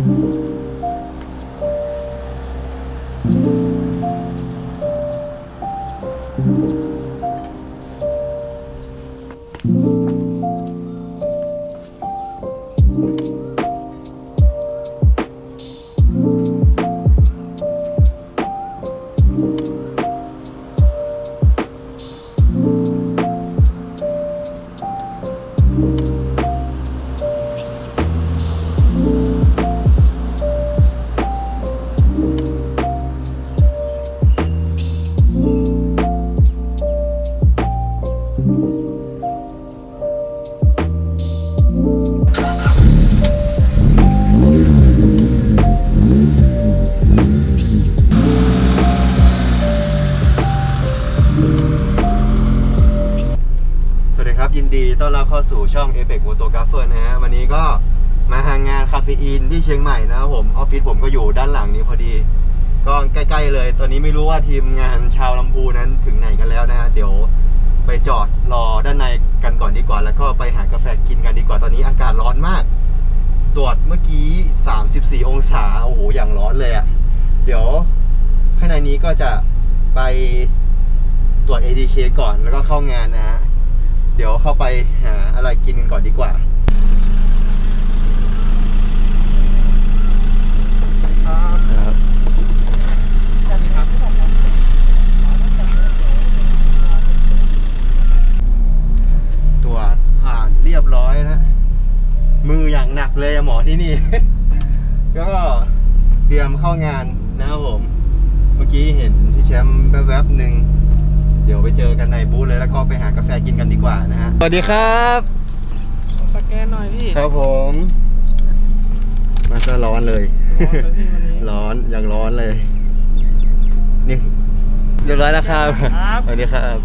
ส ช่อง a p e c Photographer นะฮะ วันนี้ก็มาหางานคาเฟอีนที่เชียงใหม่นะครับผม ออฟฟิศผมก็อยู่ด้านหลังนี้พอดี ก็ใกล้ๆเลย ตอนนี้ไม่รู้ว่าทีมงานชาวลำพูนั้นถึงไหนกันแล้วนะฮะ เดี๋ยวไปจอดรอด้านในกันก่อนดีกว่า แล้วก็ไปหากาแฟกินกันดีกว่า ตอนนี้อากาศร้อนมาก ตรวจเมื่อกี้ 34 องศา โอ้โห อย่างร้อนเลยอะ่ะ เดี๋ยวข้างในนี้ก็จะไปตรวจ ADK ก่อนแล้วก็เข้างานนะฮะ ดี๋ยวเข้าไปหาอะไรกินกันก่อนดีกว่าครับตรวจผ่านเรียบร้อยนะ มืออย่างหนักเลยหมอที่นี่ ก็เตรียมเข้างานนะครับผม เมื่อกี้เห็นพี่แชมป์แวบๆหนึ่ง ดี๋ยวไปเจอกันในบูธเลยแล้วก็ไปหากาแฟกินกันดีกว่านะฮะสวัสดีครับสแกนหน่อยพี่ครับผมมาซะร้อนเลยร้อนเลยพี่วันนี้ร้อนอย่างร้อนเลยนี่เรียบร้อยแล้วครับครับสวัสดีครับ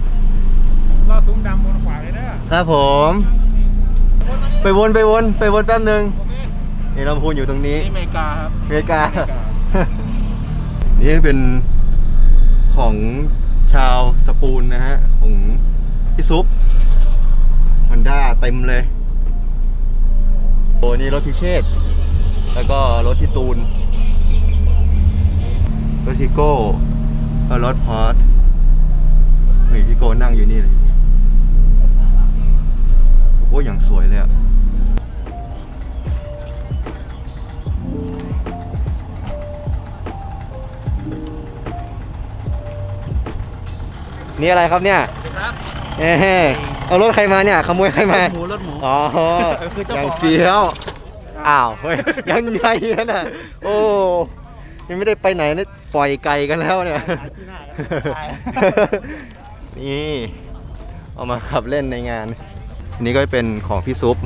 รอซุ้มดำบนขวาเลยเด้อครับผม ไปวนไปวนไปวนแป๊บหนึงนี่ลำพูนอยู่ตรงนี้นี่อเมริกาครับอเมริกาอเมริกานี่เป็นของ ชาวสปูนนะฮะ ของพี่ซุปฮอนด้าเต็มเลยโอ้นี่รถพิเชษแล้วก็รถที่ตูน รถทิโก้รถพอร์ตเฮ้ยทิโก้นั่งอยู่นี่เลย โอ้ยอย่างสวยเลยอะ นี่อะไรครับเนี่ยครับเอ้เอารถใครมาเนี่ยขโมยใครมาหมูรถหมูอ๋อคือเจ้ายัของงเฟี้ยวอ้าวเฮ้ยยังไงนั่นน่ะโอ้ยังไม่ได้ไปไหนนะปล่อยไกลกันแล้วเนี่ยหาที่หน้ากันตายนี่เอามาขับเล่นในงานอันนี้ก็เป็นของพี่ซุป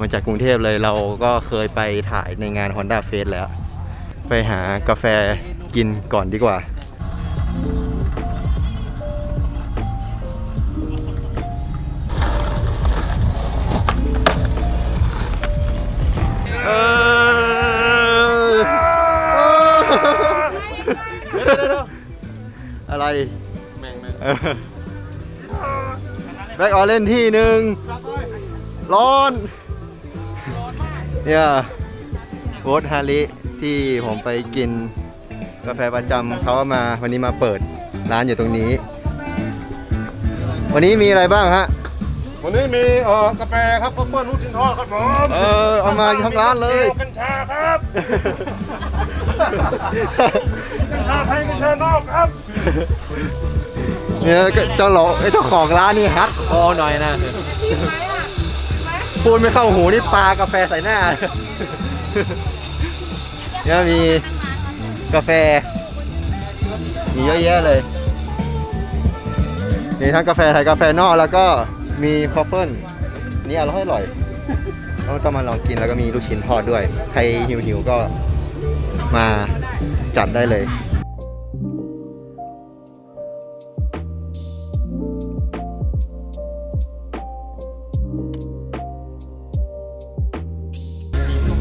มาจากกรุงเทพเลยเราก็เคยไปถ่ายในงาน Honda f a c e แล้ว ไปหากาแฟกินก่อนดีกว่า เอออะไร แม่งแม่งเออแบ็กออเล่นที่หนึ่งร้อนเนี่ยโวตฮาริที่ผมไปกินกาแฟประจำเขามาวันนี้มาเปิดร้านอยู่ตรงนี้ วันนี้มีอะไรบ้างฮะ วันนี้มีเอ่อกาแฟครับข้าวเปิ้ลลูกชิ้นทอดครับผมเออเอามาทั้งร้านเลย กัญชาครับกัญชาไทยกัญชานอกครับ เนี่ยก็เจ้าหลอกไอ้เจ้าของร้านนี่ฮัดคอหน่อยนะ พูดไม่เข้าหูนี่ปลากาแฟใส่หน้า เนี่ยมีกาแฟ มีเยอะแยะเลย มีทั้งกาแฟไทยกาแฟนอกแล้วก็ มีคอฟเฟิลนี่อร่อยอร่อยต้องต้องมาลองกินแล้วก็มีลูกชิ้นทอดด้วย ใครหิวหิวๆก็มาจัดได้เลย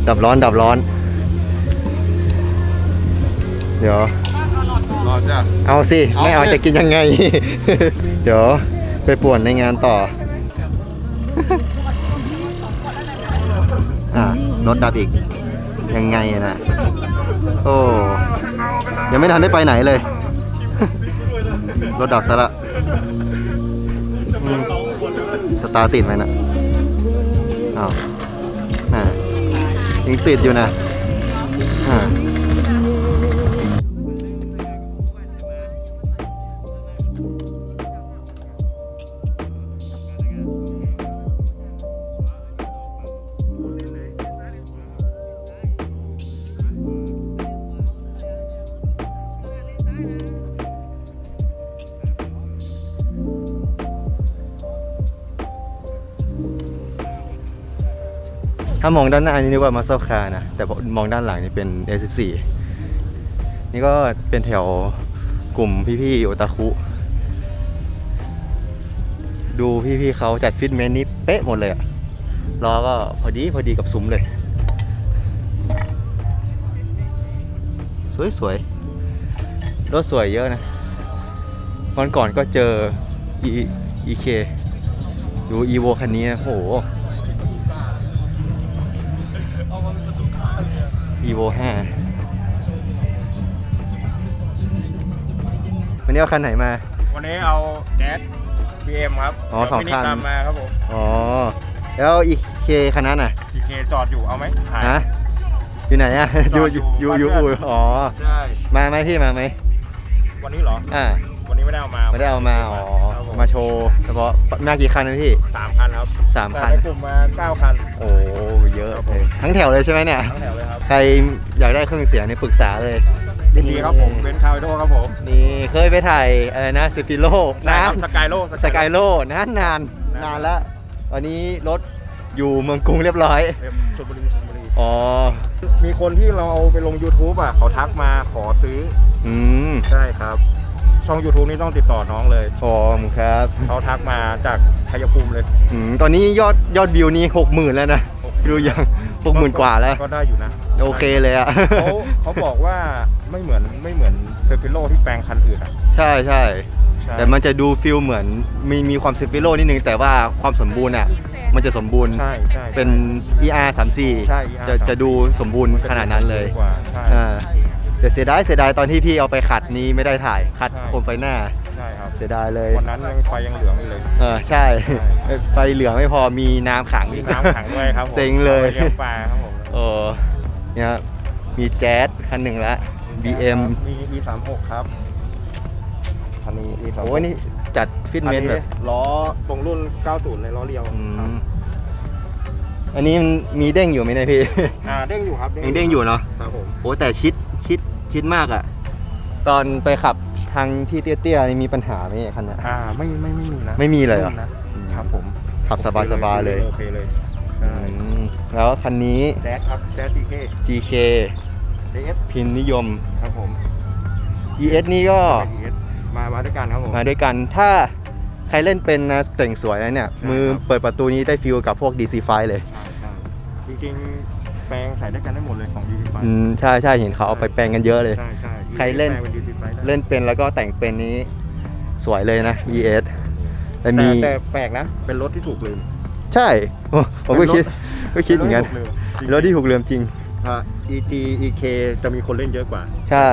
ดับร้อนดับร้อน เดี๋ยว รอจ้ะเอาสิเอาไม่เอาสิจะกินยังไง เดี๋ยวไปป่วนในงานต่อ อ่ารถดับอีก ยังไงนะโอ้ยังไม่ทันได้ไปไหนเลย รถดับซะละสตาร์ติดไหมนะอ้าวอ่ายังติดอยู่นะอ่า ถ้ามองด้านหน้านี่นึกว่ามาซ e คานะ แต่พอมองด้านหลังนี่เป็น A14 นี่ก็เป็นแถวกลุ่มพี่ๆโอตาคุ ดูพี่ๆเขาจัดฟิตเมนนี้เป๊ะหมดเลยอะล้อก็พอดีพอดีกับซุ้มเลย สวยๆรถสวยเยอะนะวันก่อนก็เจอ e ek ดู evo คันนี้นะโห evo 5วันนี้เอาคันไหนมา วันนี้เอาแจ๊ส BM ครับอ๋อสองคันมินิกรัมมาครับผมอ๋อ แล้ว ek คันนั้นน่ะอีเคจอดอยู่เอาไหมขาย ฮะอยู่ไหนอะจอยู่อดออยู่ยู่อยู่บ้านอู่เพื่อนอ๋อ ใช่ มาไหมพี่มาไหมวันนี้เหรอ อ่า วันนี้ไม่ได้เอามาไม่ได้เอามาอ๋อครับผมาโชว์เฉพาะมากี่คันนะพี่สามคันครับสามแต่คันในกลุ่มมาเก้าคัน โอ้เยอะเลยทั้งแถวเลยใช่ไหมเนี่ย ทั้งแถวเลยครับใครอยากได้เครื่องเสียงนี่ปรึกษาเลยยินดีครับผมเบนซ์คาร์โดครับผมนี่เคยไปถ่ายอะไรนะสปิโลใช่นะครับสกายโลสกายโลนานนานนานแล้ววันนี้รถอยู่เมืองกรุงเรียบร้อยชลบุรีชลบุรี อ๋อ มีคนที่เราเอาไปลง YouTube อะเขาทักมาขอซื้อ อืม ใช่ครับ ช่อง YouTube นี่ต้องติดต่อน้องเลยขอบคุณครับเขาทักมาจากชัยภูมิเลยอืมตอนนี้ยอดยอดวิวนี่หกหมื่นแล้วนะดูยังหกหมื่นกว่าแล้ว ก็ได้อยู่นะโอเคเลยอะเขาเขาบอกว่าไม่เหมือนไม่เหมือนเซอร์ฟิโลที่แปลงคันอื่นอะใช่ใช่ ใช่แต่มันจะดูฟิลเหมือนมีมีความเซฟิโลนิดนึงแต่ว่าความสมบูรณ์อะมันจะสมบูรณ์ใช่ใช่เป็น ER 3 4ใช่ ER จะจะดูสมบูรณ์ขนาดนั้นเลย กว่าใช่ อ่า แต่เสียดายเสียดายตอนที่พี่เอาไปขัดนี้ไม่ได้ถ่ายขัดใช่ โคมไฟหน้า ใช่ครับ เสียดายเลย วันนั้นยังไฟยังเหลืองอยู่เลย เออใช่ ใช่ ไฟเหลืองไม่พอมีน้ำขังมีอีก น้ำขังด้วยครับผมเซ็งเลย อาไปเลี้ยงปลาครับผมเออเนี่ยมีแจ๊สคันหนึ่งละ BM มี E 3 6ครับคันนี้ E 3 6โอ้ยนี่จัดฟิตเมนต์แบบล้อตรงรุ่น 90เลยล้อเรียวอืครับมอันนี้มันมีเด้งอยู่ไหมเนะพี่ อ่าเด้งอยู่ครับยังเด้งอยู่เนาะ ครับผมโอ้แต่ชิดชิด ชิดมากอะตอนไปขับทางที่เตี้ยๆนี่มีปัญหาไหมเนี่ยคันเนี้ย อ่าไม่ไม่ไม่มีนะไม่มีเลยเหรอ นะอืมครับผมขับสบายๆเลย โอเคเลยอืมแล้วคันนี้ แจ๊สครับแจ๊ส DK GK DS พินนิยม ครับผม ES นี่ก็ DS มามาด้วยกันครับผม มาด้วยกันถ้าใครเล่นเป็นนะแต่งสวยนะเนี่ย ใช่มือครับ เปิดประตูนี้ได้ฟิลกับพวก DC ไฟเลย ใช่ใช่ จริงๆแปลงใส่ได้กันได้หมดเลยของ DC ไฟอืมใช่ใช่เห็นเขาเอาไปแปลงกันเยอะเลย ใช่ใช่ใครเล่น แปลงเป็น DC ไฟได้เล่นเป็นแล้วก็แต่งเป็นนี้สวยเลยนะ ES แต่แต่มี แต่แปลกนะเป็นรถที่ถูกลืม ใช่โอ้ผมก็คิดก็คิดอย่างนั้นเป็รถที่ถูกลืมจริงถ้า EG EK จะมีคนเล่นเยอะกว่า ใช่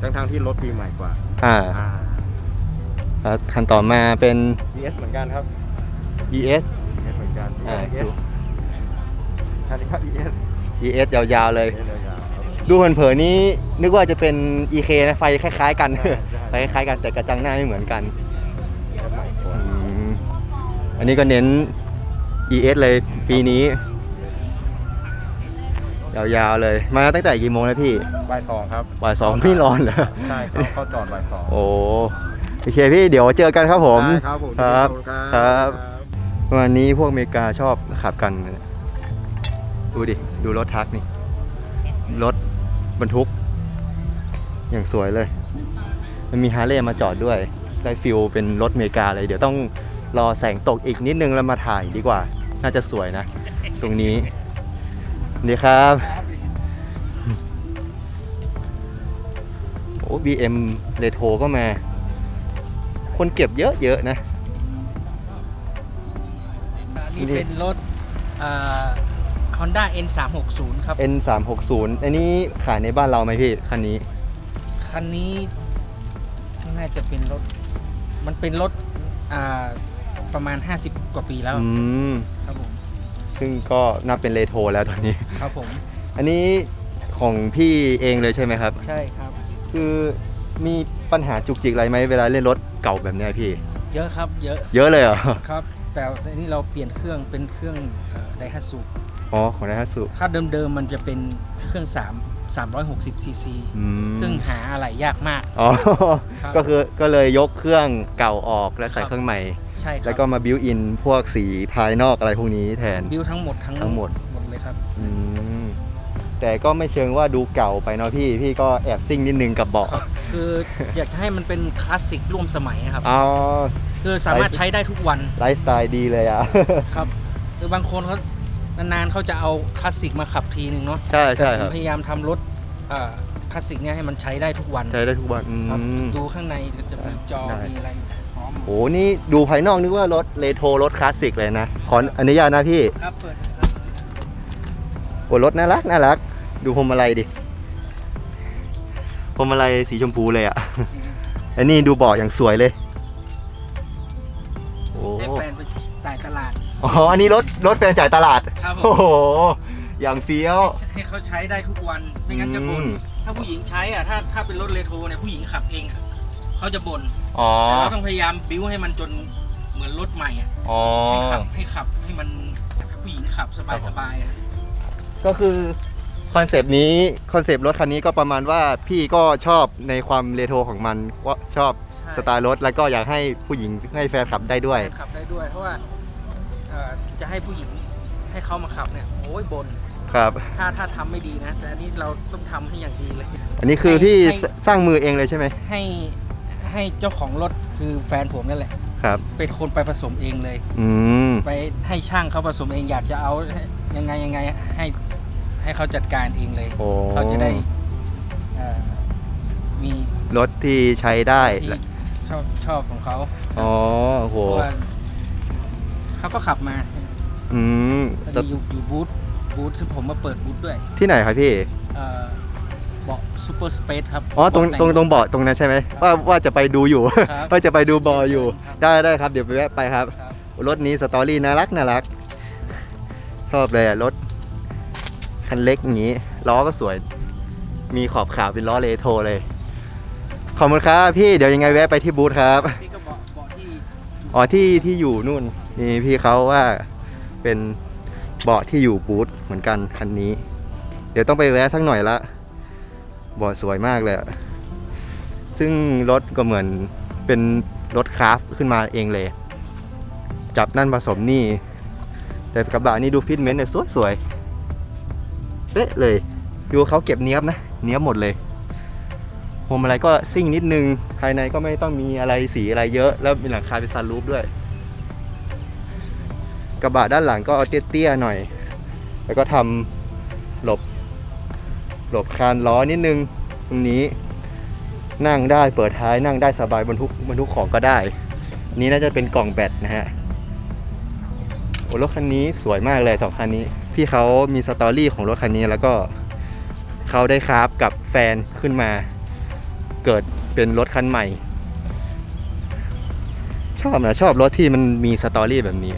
ทั้งทางๆที่รถปีใหม่กว่าอ่าอ่า แล้วคันต่อมาเป็น ES เหมือนกันครับ ES ES เหมือนกัน อ่า ES คันนี้ก็ ES ES ยาวๆเลย ES ยาวๆครับ ดูเผินๆนี้นึกว่าจะเป็น EK นะไฟคล้าย ๆ กัน ใช่ใช่ ไฟคล้ายๆกันแต่กระจังหน้าไม่เหมือนกัน ES ใหม่กว่าอืมอันนี้ก็เน้น ES เลยปีนี้ ยาวๆเลย มาตั้งแต่กี่โมงแล้วพี่ บ่ายสองครับบ่ายสองพี่ร้อนเหรอ ใช่เขาเข้าจอดบ่ายสองโอ้โอเคพี่เดี๋ยวเจอกันครับผม ได้ครับผมครับขอณครับ วันนี้พวกอเมริกาชอบขับกัน ดูดิ ดูรถทักนี่ รถบรรทุก อย่างสวยเลย มันมีฮาร์เลย์มาจอดด้วย ได้ฟิลเป็นรถอเมริกาเลย เดี๋ยวต้องรอแสงตกอีกนิดนึงแล้วมาถ่ายดีกว่า น่าจะสวยนะ ตรงนี้นี่ครับโอ้ BM เรโทรก็มา คนเก็บเยอะๆนะ นี่เป็นรถอ่า Honda N 3 6 0 ครับ N 3 6 0 อันนี้ขายในบ้านเราไหมพี่คันนี้ คันนี้น่าจะเป็นรถ มันเป็นรถอ่าประมาณ 50 กว่าปีแล้ว อืม ครับผม ซึ่งก็นับเป็นเลโทรแล้วตอนนี้ ครับผม อันนี้ของพี่เองเลยใช่ไหมครับ ใช่ครับ คือมีปัญหาจุกจิกอะไรไหมเวลาเล่นรถเก่าแบบเนี้ยพี่ เยอะครับ เยอะ เยอะเลยเหรอ ครับ แต่อันนี้เราเปลี่ยนเครื่องเป็นเครื่องไดฮัตสุ อ๋อของไดฮัตสุถ้าเดิมๆมันจะเป็นเครื่อง 3 360ซีซีอืมซึ่งหาอะไรยากมาก อ๋อ ครับก็คือก็เลยยกเครื่องเก่าออกแล้วใส่ครับ เครื่องใหม่ ใช่ครับแล้วก็มาบิวอินพวกสีภายนอกอะไรพวกนี้แทน บิวทั้งหมดทั้งทั้งหมด หมดเลยครับ อืมแต่ก็ไม่เชิงว่าดูเก่าไปเนาะพี่ พี่ก็แอบซิ่งนิดนึงกับเบาะครับ คืออยากจะให้มันเป็นคลาสสิกร่วมสมัยครับ อ๋อคือสามารถใช้ได้ทุกวันไลฟ์สไตล์ดีเลยอะ ครับ คือบางคนเขา นานๆเขาจะเอาคลาสสิกมาขับทีหนึ่งเนาะใช่แต่ใช่ผครัมบ พยายามทำรถเอ่อคลาสสิกเนี่ยให้มันใช้ได้ทุกวันใช้ได้ทุกวันอืครับม ดูข้างในจะมีจอได้ มีอะไรพร้อมโหนี่ดูภายนอกนึกว่ารถเลโทรรถคลาสสิกเลยนะ ขออนุญาตนะพี่ครับเปิดครับโอ้รถน่ารักน่ารัก ดูพวงมาลัยดิพวงมาลัยสีชมพูเลยอะ อันนี้ดูเบาะอย่างสวยเลย อ๋อ อันนี้รถรถแฟนจ่ายตลาด ครับผม โอ้โห อย่างเฟี้ยว ให้เขาใช้ได้ทุกวันไม่งั้นจะบ่นอืม ถ้าผู้หญิงใช้อะถ้าถ้าเป็นรถเรโทรเนี่ยผู้หญิงขับเองอะเขาจะบ่นอ๋อ แต่เราต้องพยายามบิ้วให้มันจนเหมือนรถใหม่อะอ๋อ ให้ขับให้ขับให้มันให้ผู้หญิงขับสบายสบายๆอะก็คือคอนเซปต์นี้คอนเซปต์รถคันนี้ก็ประมาณว่าพี่ก็ชอบในความเรโทรของมันว่าชอบใช่สไตล์รถ แล้วก็อยากให้ผู้หญิงให้แฟนขับได้ด้วยแฟนขับได้ด้วย เพราะว่าเอ่อจะให้ผู้หญิงให้เขามาขับเนี่ยโอ้ยบน่นครับ ถ้าถ้าทำไม่ดีนะ แต่อันนี้เราต้องทำให้อย่างดีเลย อันนี้คือให้พี่ให้สสร้างมือเองเลยใช่ไหมให้ให้เจ้าของรถคือแฟนผมนั่นแหละ ครับ เป็นคนไปผสมเองเลย อืม ไปให้ช่างเขาผสมเองอยากจะเอายังไงยังไงให้ให้เขาจัดการเองเลย โอ้ เขาจะได้เอ่อมีรถที่ใช้ได้ที่ชอบชอบของเขา อ๋อโอ้โห ก็ขับมาอืมพอดีอยู่อยู่บูธบูธที่ผมมาเปิดบูธด้วยที่ไหนครับพี่ เอ่อเบาะซูเปอร์สเปซครับอ๋อตรงแต่ตรงตรงเบาะตรงนั้นใช่ไหมว่าว่าจะไปดูอยู่ ครับ ว่าจะไปดูบออยู่ครับได้ได้ครับ เดี๋ยวไปแวะไปครับ ครับ รถนี้สตอรี่น่ารักน่ารัก ชอบเลยอะรถ คันเล็กอย่างนี้ ล้อก็สวย มีขอบขาวเป็นล้อเลโทรเลย ขอบคุณครับพี่เดี๋ยวยังไงแวะไปที่บูธครับ นี่ก็เบาะเบาะที่อ๋อที่ที่อยู่นู่น นี่พี่เขาว่าเป็นเบาะที่อยู่บูธเหมือนกันคันนี้ เดี๋ยวต้องไปแวะสักหน่อยละเบาะสวยมากเลย ซึ่งรถก็เหมือนเป็นรถคราฟขึ้นมาเองเลย จับนั่นผสมนี่ แต่กระบะนี่ดูฟิตเมนต์เนี่ยสวยสวยๆเป๊ะเลยดูเขาเก็บเนี้ยบนะ เนี้ยบหมดเลยพวงมาลัยก็ซิ่งนิดนึง ภายในก็ไม่ต้องมีอะไรสีอะไรเยอะ แล้วมีหลังคาเป็นซันรูฟด้วย กระบะด้านหลังก็เตี้ยๆหน่อย แล้วก็ทำหลบ หลบคานล้อนิดนึง ตรงนี้นั่งได้เปิดท้ายนั่งได้สบายบรรทุกบรรทุกของก็ได้นนี้น่าจะเป็นกล่องแบตนะฮะโอ้รถคันนี้สวยมากเลยสองคันนี้ พี่เขามีสตอรี่ของรถคันนี้แล้วก็เขาได้คราฟกับแฟนขึ้นมา เกิดเป็นรถคันใหม่ ชอบนะชอบรถที่มันมีสตอรี่แบบนี้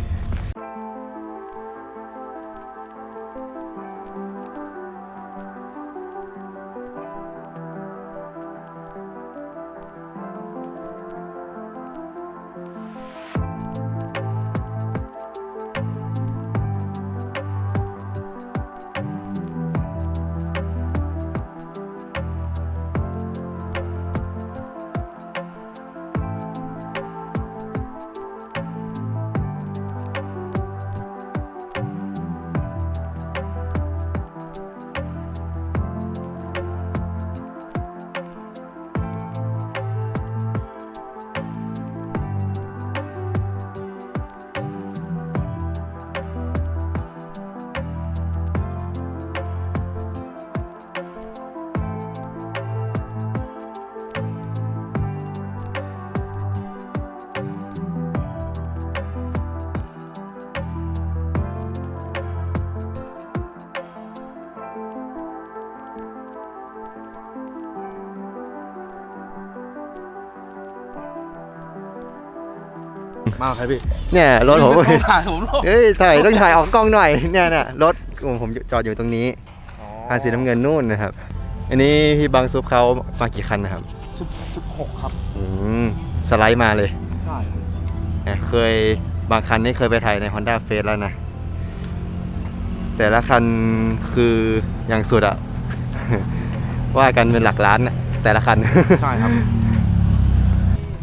มาใครพี่เนี่ยรถผมต้องถ่ายผมหรอกเฮ้ยถ่ายต้องถ่ายออกกล้องหน่อยเนี่ยเนี่ยรถผมผมจอดอยู่ตรงนี้คันสีน้ำเงินนู่นนะครับ อันนี้พี่บังซุปเขามากี่คันนะครับสิบสิบหกครับอืมสไลด์มาเลยใช่เนี่ยเคยบางคันนี่เคยไปถ่ายใน Honda f a c e แล้วนะ แต่ละคันคืออย่างสุดอะว่ากันเป็นหลักล้านนะแต่ละคัน ใช่ครับ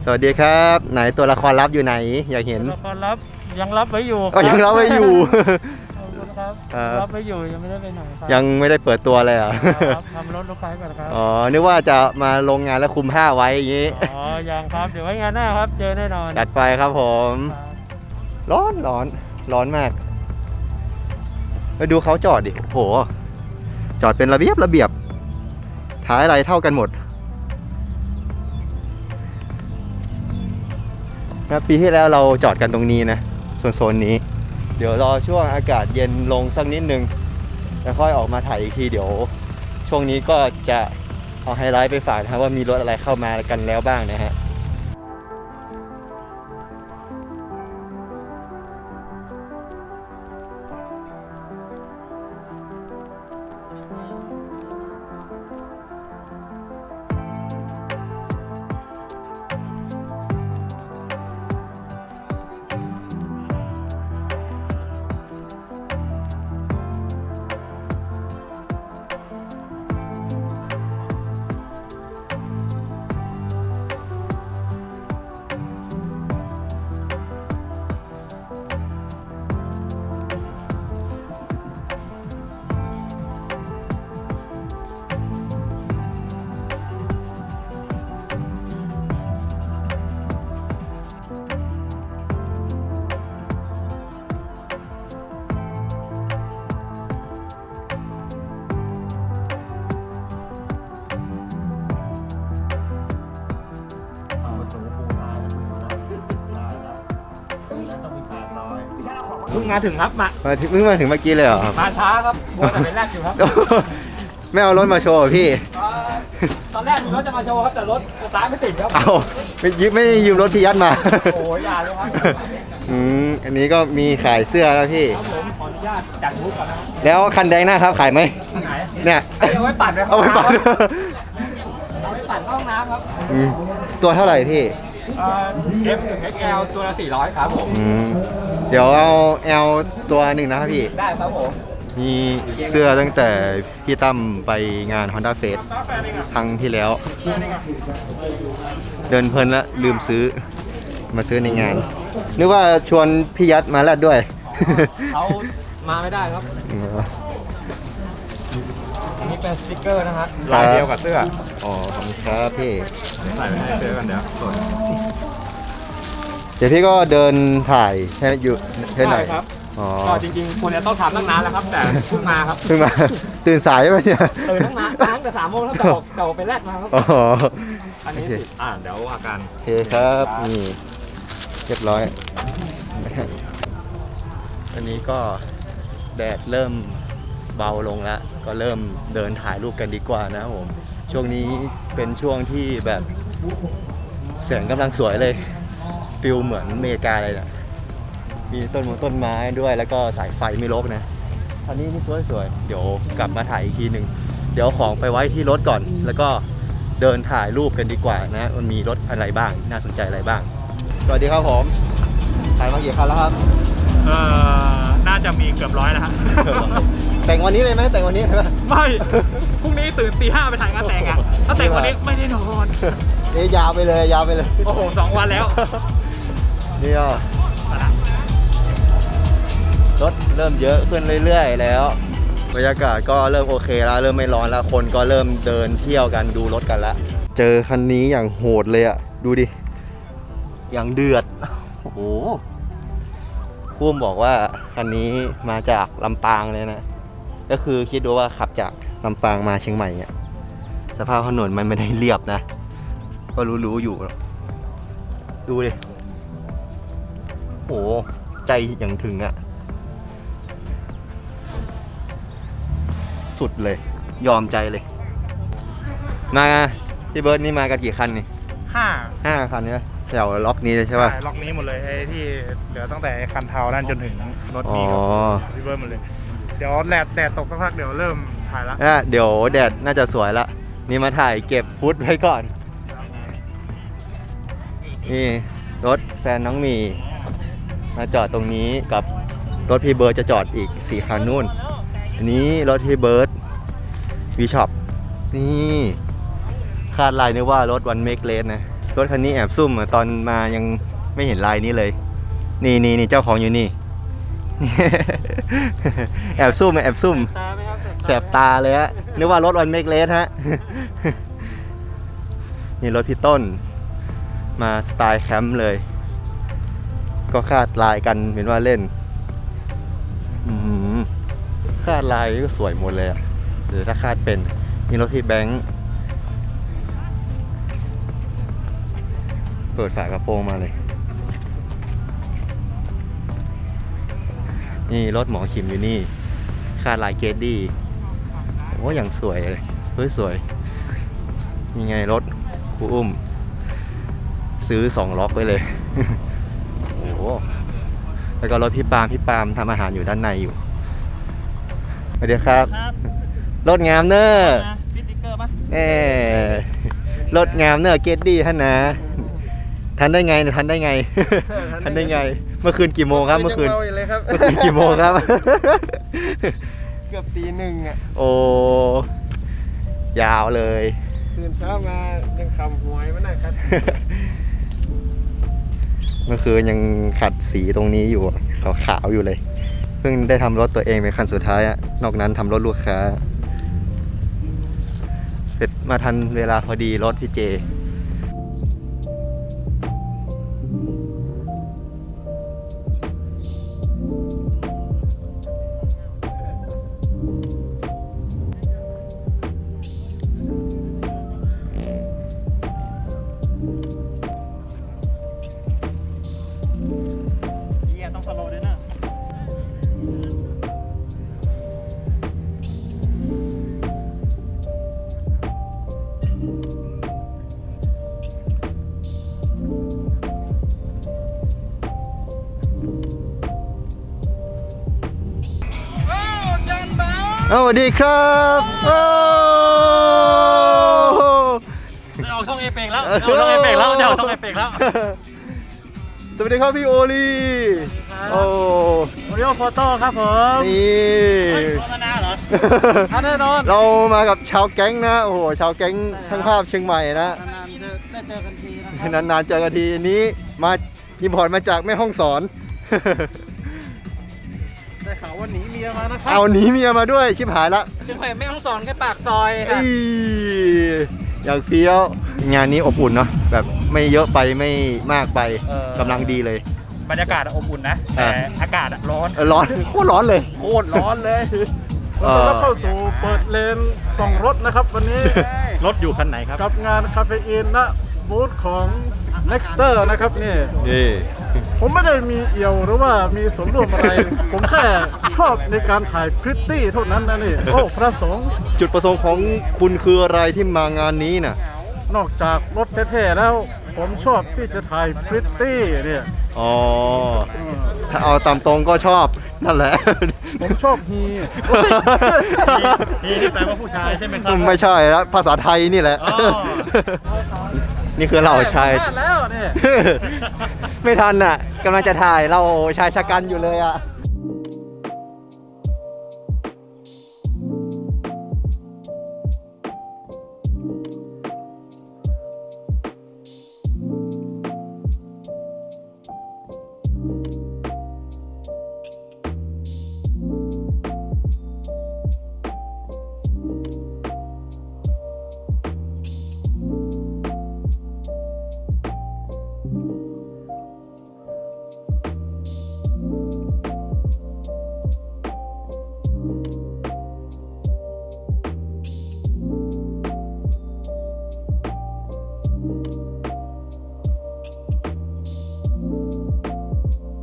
สวัสดีครับ ไหนตัวละครลับอยู่ไหน อยากเห็นละครรับยังรับไว้อยู่อ๋อยังรับไว้อยู่ ขอบคุณครับครับ รับไว้อยู่ยังไม่ได้ไปไหนครับยังไม่ได้เปิดตัวเลยเหรอะครับทำรถลูกค้าก่อนครับอ๋อนึกว่าจะมาลงงานแล้วคุมผ้าไว้อย่างงี้อ๋อยังครับเดี๋ยวไว้งานหน้าครับ เจอแน่นอนจัดไปครับผม ครับร้อนร้อนร้อนมากไปดูเขาจอดดิโอ้โห จอดเป็นระเบียบระเบียบ ท้ายอะไรเท่ากันหมด นะปีที่แล้วเราจอดกันตรงนี้นะโซนนี้ เดี๋ยวรอช่วงอากาศเย็นลงสักนิดนึงแล้วค่อยออกมาถ่ายอีกทีเดี๋ยว ช่วงนี้ก็จะเอาไฮไลท์ไปฝากนะว่ามีรถอะไรเข้ามากันแล้วบ้างนะฮะ งมาถึงครับมามาถึงเพิ่งมาถึงเมื่อกี้เลยเหรอครับ มาช้าครับมัวแต่เป็นแรกอยู่ครับ ไม่เอารถมาโชว์เหรอพี่เอ่อตอนแรกมีรถจะมาโชว์ครับแต่รถสตาร์ทไม่ติดครับ เอาไม่ยืมไม่ยืมรถพี่ยัดมา โอ้ยอย่าเลยครับ อืมอันนี้ก็มีขายเสื้อแล้วพี่ ครับผมขออนุญาตจัดรูปก่อนนะครับแล้วคันแดงหน้าครับขายไหม อันไหนเนี่ย เอาไว้ปั่นไปห้เอาองไปน้ำปั่นครับเอาไว้ปั่นเข้าห้องน้ำครับ อืมตัวเท่าไหร่พี่ เอ่อ F ถึง XL ตัวละ400 ครับผม อืมเดี๋ยวเอาแอลตัวหนึ่งนะครับพี่ ได้ครับผม มีเสื้อตั้งแต่พี่ตั้มไปงาน Honda f a c e ครั้งที่แล้ว เดินเพลินแล้วลืมซื้อมาซื้อในงาน นึกว่าชวนพี่ยัดมาแลดด้วย เขามาไม่ได้ครับอันนี้ เป็นสติกเกอร์นะฮะลายเดียวกับเสื้ออ๋อขอบคุณครับพี่ ใส่ไปให้เสื้อกันเดี๋ยวส่วน เดี๋ยวพี่ก็เดินถ่ายใช่ไหมอยู่ใช่ไหนใช่ครับ อ๋อก็จริงๆควรจะต้องทำตั้งนานแล้วครับ แต่เพิ่งมาครับเพิ่งมา ตื่นสายไหมเนี่ยตื่นตั้งนานตั้งแต่สามโมงแล้วแต่ออกแต่ออกไปแรกมาครับ อ๋ออันนี้โอเคสิอ่าเดี๋ยวอาการ โอเคครับนี่เรียบร้อย อันนี้ก็แดดเริ่ม เบาลงแล้ว ก็เริ่มเดินถ่ายรูปกันดีกว่านะครับผม ช่วงนี้เป็นช่วงที่แบบแสงกำลังสวยเลยฟิลเหมือนอเมริกาเลยนะมีต้นมงต้นไม้ด้วยแล้วก็สายไฟไม่รกนะอันนี้นี่สวยๆ เดี๋ยวกลับมาถ่ายอีกทีหนึ่งเดี๋ยวของไปไว้ที่รถก่อน แล้วก็เดินถ่ายรูปกันดีกว่านะมันมีรถอะไรบ้าง น่าสนใจอะไรบ้าง สวัสดีครับผมถ่ายมากี่คันแล้วครับ เอ่อ น่าจะมีเกือบร้อยแล้วฮะ แต่งวันนี้เลยไหมแต่งวันนี้เลยไหมไม่พรุ่งนี้ตื่นตีห้าไปถ่ายงานแต่งอะถ้าแต่งวันนี้ไม่ได้นอนเอะยาวไปเลยยาวไปเลยโอ้โหสองวันแล้วนี่ก็รถเริ่มเยอะขึ้นเรื่อยๆ แล้วบรรยากาศก็เริ่มโอเคแล้วเริ่มไม่ร้อนแล้วคนก็เริ่มเดินเที่ยวกันดูรถกันแล้วเจอคันนี้อย่างโหดเลยอะดูดิ อย่างเดือดโอ้โหพุ่มบอกว่าคันนี้มาจากลำปางเลยนะ ก็คือคิดดูว่าขับจากลำปางมาเชียงใหม่เนี่ยสภาพถนนมันไม่ได้เรียบนะ ก็รู้ๆอยู่ ดูดิโอ้โหใจอย่างถึงอะสุดเลย ยอมใจเลย มาพี่เบิร์ดนี่มากันกี่คันนี่ห้าห้าคันใช่ไหมแถวล็อกนี้เลยใช่ป่ะใช่ล็อกนี้หมดเลยไอ้ที่เหลือตั้งแต่คันเทานั่นจนถึงรถอ๋อนี้กับริเวอร์หมดเลย เดี๋ยวแดดแดดตกสักพักเดี๋ยวเริ่มถ่ายละอะเดี๋ยวแดดน่าจะสวยละ นี่มาถ่ายเก็บฟุตไว้ก่อน นี่รถแฟนน้องหมี มาจอดตรงนี้กับรถพี่เบิร์ดจะจอดอีกสี่คันนู่น อันนี้รถพี่เบิร์ดวีช็อปนี่คาดลายนึกว่ารถวันเมกเลสนะ รถคันนี้แอบซุ่มอะตอนมายังไม่เห็นลายนี้เลย นี่นี่นี่เจ้าของอยู่นี่ แอบซุ่มอะแอบซุ่มตาไหมครับแสบตาเลยฮะนึกว่ารถวันเมกเลสฮะ นี่รถพี่ต้น มาสไตล์แคมป์เลย ก็คาดลายกันเป็นว่าเล่นอืมคาดลายก็สวยหมดเลยอะหรือถ้าคาดเป็นนี่รถพี่แบงค์เปิดฝากระโปรงมาเลย นี่รถหมอขิมอยู่นี่ คาดลายเกตดี้โอ้อย่างสวยเลยเฮ้ยสวยนี่ไงรถครูอุ้ม ซื้อสองล็อกไว้เลย โอ้โหแล้วก็รถพี่ปาล์มพี่ปาล์มทำอาหารอยู่ด้านในอยู่สวัสดีครับ ครับรถงามเนอะนะสติ๊กเกอร์ปะเอ้รถงามเนอะเกตดี้ท่านนะ ทันได้ไงเนี่ยทันได้ไง ทันได้ไง เมื่อคืนกี่โมงครับ เมื่อคืนยังเมาอยู่เลยครับ เมื่อคืนกี่โมงครับ เกือบตีหนึ่งอะ โอ้ยาวเลย ตื่นเช้ามายังคำหวยมันน่ะครับ เมื่อคืนยังขัดสีตรงนี้อยู่อะขาวๆอยู่เลย เพิ่งได้ทำรถตัวเองเป็นคันสุดท้ายอะนอกนั้นทำรถลูกค้า เสร็จมาทันเวลาพอดีรถพี่เจ สวัสดีครับโอ้ได้ออกช่องเอเปกแล้วได้ออกช่องเอเปกแล้วได้ออกช่องเอเปกแล้ว สวัสดีครับพี่โอลีโอ้โอริโอโฟโต้ครับผมนี่โฆษณาเหรออะแน่นอนเรามากับชาวแก๊งนะโอ้โหชาวแก๊งช่างภาพเชียงใหม่นะนานๆจะได้เจอกันทีนะครับนานๆเจอกันทีอันนี้มาอิมพอร์ตมาจากแม่ห้องสอนได้ ข่าวว่าหนีเมียมานะครัเอาหนีเมียมาด้วยชิบหายละเชียงใหม่ไม่ต้องสอนแค่ปากซอยครัอีบอย่างเฟี้ยว งานนี้อบอุ่นเนาะแบบไม่เยอะไปไม่มากไปเออ กำลังดีเลย บรรยากาศอะอบอุ่นนะแต่อะอากาศอะร้อน เออร้อน โคตรร้อนเลย โคตรร้อนเลยขอต้อนรับเข้าสู่เปิดเลนส่องรถนะครับวันนี้ รถอยู่คันไหนครับ กับงานคาเฟอีนณบูธของ Nexter นะครับนี่นี่ผมไม่ได้มีเอี่ยวหรือว่ามีส่วนร่วมอะไร ผมแค่ชอบในการถ่ายพริตตี้เท่านั้นนะนี่โอ้พระสงฆ์จุดประสงค์ของคุณคืออะไรที่มางานนี้น่ะ นอกจากรถเท่ๆแล้ว ผมชอบที่จะถ่ายพริตตี้เนี่ยอ๋อ ถ้าเอาตามตรงก็ชอบนั่นแหละ ผมชอบฮีนี่นี่แปลว่าผู้ชายใช่ไหมครับ ไม่ใช่แล้วภาษาไทยนี่แหละอ๋อ นี่คือเราชาย พลดแล้วเนี่ย ไม่ทันอะกำลังจะถ่ายเราชายชะกันอยู่เลยอะ